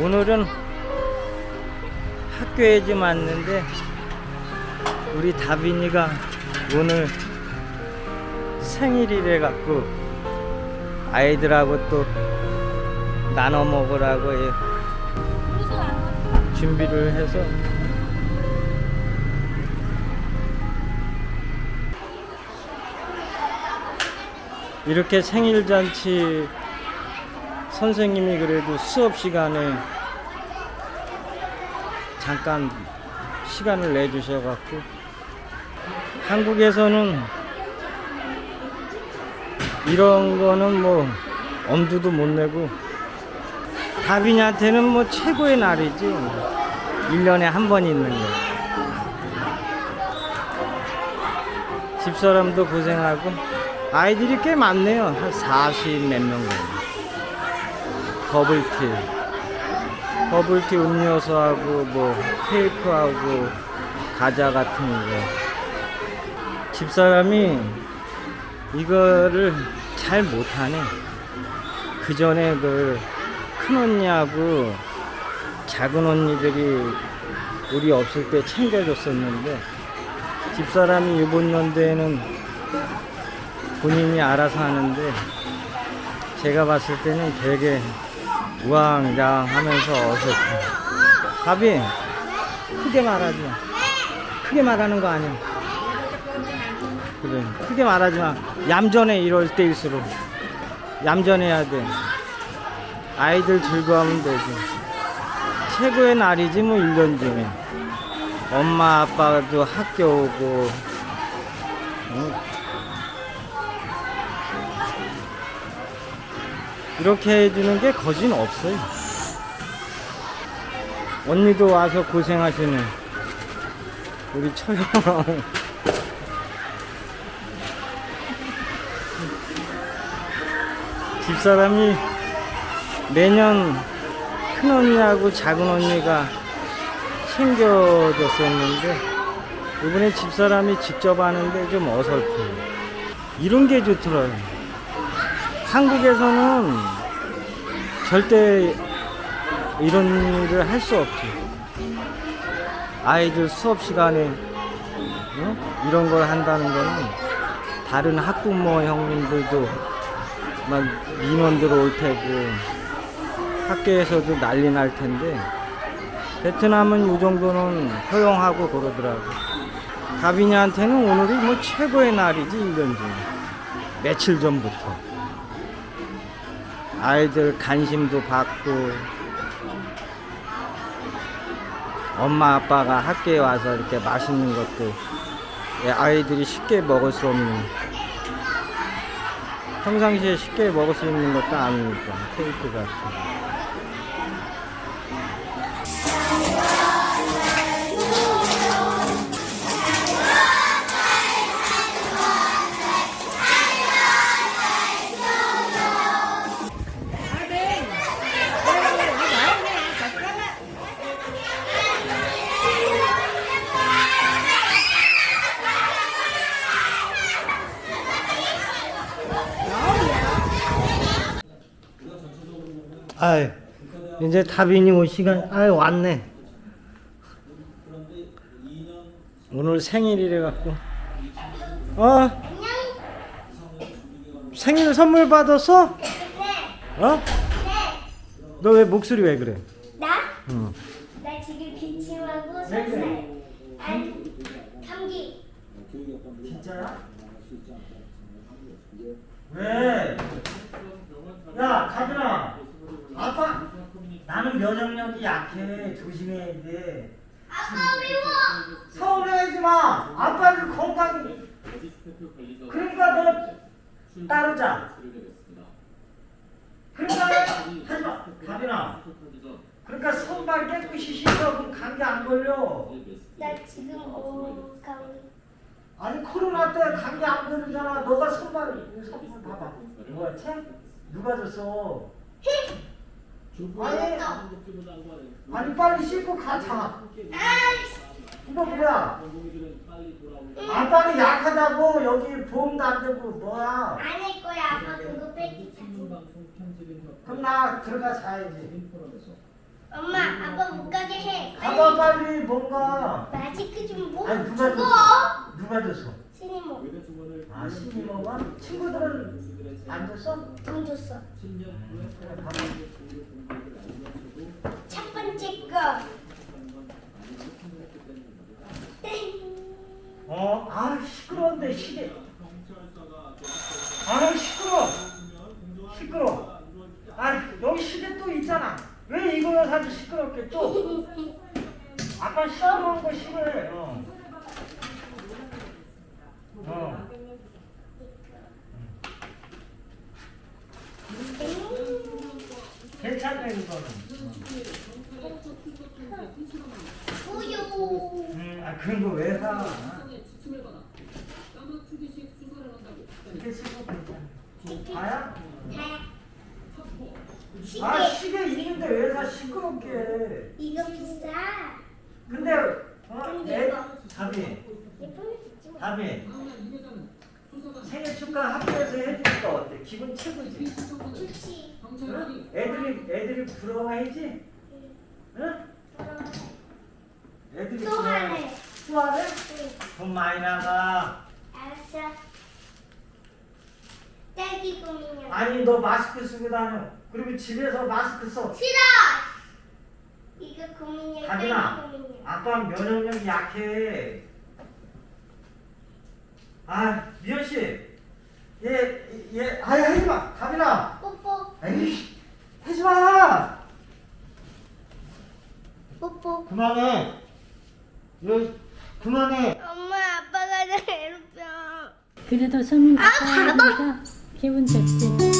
오늘은 학교에 좀 왔는데 우리 다빈이가 오늘 생일이래 갖고 아이들하고 또 나눠 먹으라고 예, 준비를 해서. 이렇게 생일 잔치 선생님이 그래도 수업 시간에 잠깐 시간을 내주셔갖고 한국에서는 이런 거는 뭐 엄두도 못 내고 다빈이한테는 뭐 최고의 날이지. 1년에 한 번 있는 거. 집사람도 고생하고 아이들이 꽤 많네요. 한 40 몇 명 정도 버블티. 버블티 음료수하고 뭐 케이크하고 과자 같은 거. 집사람이 이거를 잘 못하네. 그 전에 그 큰 언니하고 작은 언니들이 우리 없을 때 챙겨줬었는데 집사람이 이번 연도에는 본인이 알아서 하는데 제가 봤을 때는 되게 우왕좌왕 하면서 어색해. 가비, 크게 말하지 마. 크게 말하는 거 아니야. 그래, 크게 말하지 마. 얌전해, 이럴 때일수록. 얌전해야 돼. 아이들 즐거워하면 되지. 최고의 날이지, 뭐, 1년 중에. 엄마, 아빠도 학교 오고, 응? 이렇게 해주는 게 거진 없어요. 언니도 와서 고생하시는 우리 처형. 집사람이 매년 큰 언니하고 작은 언니가 챙겨줬었는데 이번에 집사람이 직접 하는데 좀 어설퍼요. 이런 게 좋더라고요. 한국에서는 절대 이런 일을 할 수 없지. 아이들 수업 시간에 어? 이런 걸 한다는 거는 다른 학부모 형님들도 막 민원들 올 테고 학교에서도 난리 날 텐데 베트남은 이 정도는 허용하고 그러더라고. 가빈이한테는 오늘이 뭐 최고의 날이지 1년 중에 며칠 전부터. 아이들 관심도 받고 엄마 아빠가 학교에 와서 이렇게 맛있는 것도 예, 아이들이 쉽게 먹을 수 없는 평상시에 쉽게 먹을 수 있는 것도 아니니까 케이크 같은 아이 이제 다빈이 올 시간 아이 왔네 오늘 생일이래 갖고 어 생일 선물 받았어? 어? 너 왜 목소리 왜 그래? 나? 응. 나 지금 기침하고 설사해. 아니, 감기. 진짜야? 왜? 야, 가준아. 아빠, 나는 면역력이 약해. 조심해야 돼. 아빠 미워. 서운해하지 마. 아빠는 건강이. 그러니까 너 따르자. 그러니까 하지 마. 가준아. 그러니까 손발 깨끗이 씻어. 그럼 감기 안 걸려. 나 지금 어 감기. 아니 코로나 때 감기 안 걸리잖아. 너가 손발 손발 봐봐. 뭐야 책? 누가 줬어? 아니 아니 빨리 씻고 가자. 이거 뭐야? 아빠는 약하다고 여기 보험도 안 되고 뭐야? 안 할 거야. 아빠 그거 뺏기자. 그럼 나 들어가 자야지. 엄마 아빠 못 가게 해. 가봐 빨리 뭔가. 마지크 좀 뭐? 아니 누가. 줬어? 누가 줬어? 스니모 아 신이모가? 친구들은 안 줬어? 돈 줬어. 첫 번째 거. 땡. 어? 아 시끄러운데 시계. 아 시끄러. 시끄러. 아 여기 시계 또 있잖아. 왜 이거 사지 시끄럽게 또? 아빠 시끄러운 거 싫어해. 어. 어. 괜찮네 이거는. 우유. 음, 아 그런 거 왜 사? 시계. 아 시계 있는데 왜 사 시끄럽게? 이거 비싸. 근데 어? 애 답이. 답이 생일 축하 학교에서 해주니까 어때? 기분 최고지? 좋지. 응? 애들이 애들이 부러워해지? 응? 애들이 또 부러워해. 하래. 또 하래? 응. 돈 많이 나가. 알았어. 딸기 고민이야. 아니 너 마스크 쓰고 다녀. 그리고 집에서 마스크 써. 싫어. 이거 고민이야. 딸기 가빈아, 고민이야. 아빠 면역력이 약해. 아, 미연 씨, 얘, 얘, 아유 하지 마, 가빈아. 뽀뽀. 에이, 하지 마. 뽀뽀. 그만해. 얘, 그만해. 엄마 아빠가 나 괴롭혀. 그래도 성민 아, 아빠가 기분 좋지.